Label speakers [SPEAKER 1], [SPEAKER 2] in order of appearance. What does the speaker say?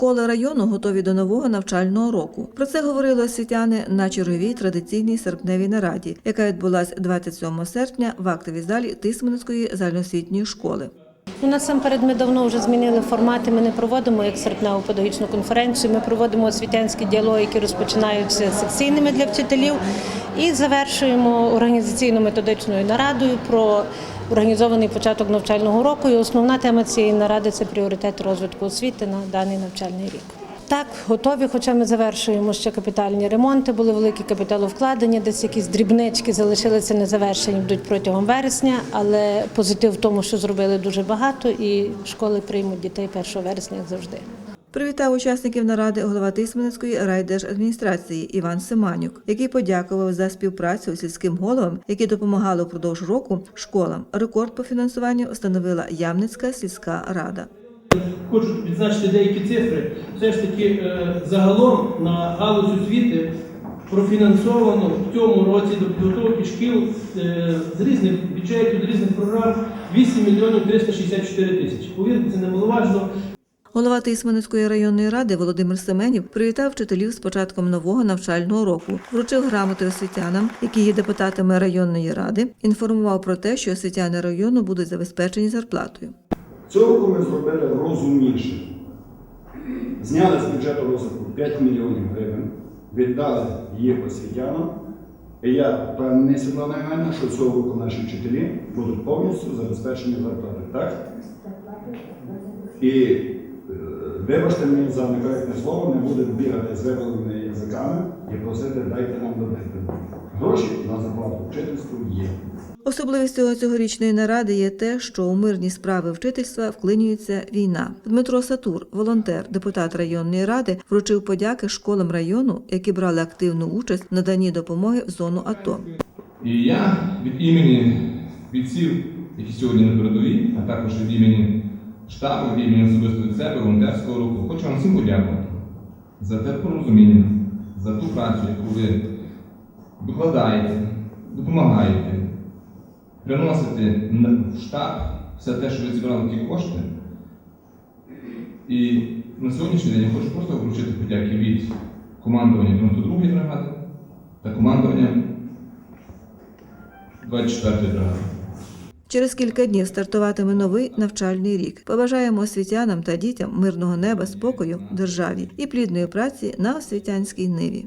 [SPEAKER 1] Школи району готові до нового навчального року. Про це говорили освітяни на черговій традиційній серпневій нараді, яка відбулась 27 серпня в актовій залі Тисменецької загальноосвітньої школи.
[SPEAKER 2] Ну, насамперед ми давно вже змінили формати. Ми не проводимо як серпневу педагогічну конференцію. Ми проводимо освітянські діалоги, які розпочинаються секційними для вчителів, і завершуємо організаційно-методичною нарадою про організований початок навчального року. І основна тема цієї наради це пріоритет розвитку освіти на даний навчальний рік. Так, готові, хоча ми завершуємо ще капітальні ремонти, були великі капіталовкладення, десь якісь дрібнички залишилися незавершені, будуть протягом вересня, але позитив в тому, що зробили дуже багато, і школи приймуть дітей 1 вересня, як завжди.
[SPEAKER 1] Привітав учасників наради голова Тисменецької райдержадміністрації Іван Семанюк, який подякував за співпрацю сільським головам, які допомагали упродовж року школам. Рекорд по фінансуванню встановила Ямницька сільська рада.
[SPEAKER 3] Хочу відзначити деякі цифри. Все ж таки, е, загалом на галузь освіти профінансовано в цьому році до підготовки шкіл е, з різних бюджетів, з різних програм 8 мільйонів 364 тисячі. Повірте, це немаловажно.
[SPEAKER 1] Голова Тисменецької районної ради Володимир Семенів привітав вчителів з початком нового навчального року, вручив грамоти освітянам, які є депутатами районної ради, інформував про те, що освітяни району будуть забезпечені зарплатою.
[SPEAKER 4] Цього року ми зробили розумніше. Зняли з бюджету розвитку 5 мільйонів гривень, віддали їх освітянам. І я впевнений, Світлана Іванівна, що цього року наші вчителі будуть повністю забезпечені зарплати. Так? І вибачте мені за некоректне слово, не будемо бігати з виваленими язиками і просити дайте нам добити. Гроші на зарплату вчительству є.
[SPEAKER 1] Особливістю цьогорічної наради є те, що у мирні справи вчительства вклинюється війна. Дмитро Сатур, волонтер, депутат районної ради, вручив подяки школам району, які брали активну участь в наданні допомоги в зону АТО.
[SPEAKER 5] І я від імені бійців, які сьогодні на передовій, а також від імені штабу, від імені особисто від себе, волонтерського руху, хочу вам всім подякувати за те порозуміння, за ту працю, яку ви викладаєте, допомагаєте, приносите в штаб все те, що ви зібрали ті кошти. І на сьогоднішній день я хочу просто вручити подяки від командування 92-ї бригади та командування 24-ї бригади.
[SPEAKER 1] Через кілька днів стартуватиме новий навчальний рік. Побажаємо освітянам та дітям мирного неба, спокою в державі і плідної праці на освітянській ниві.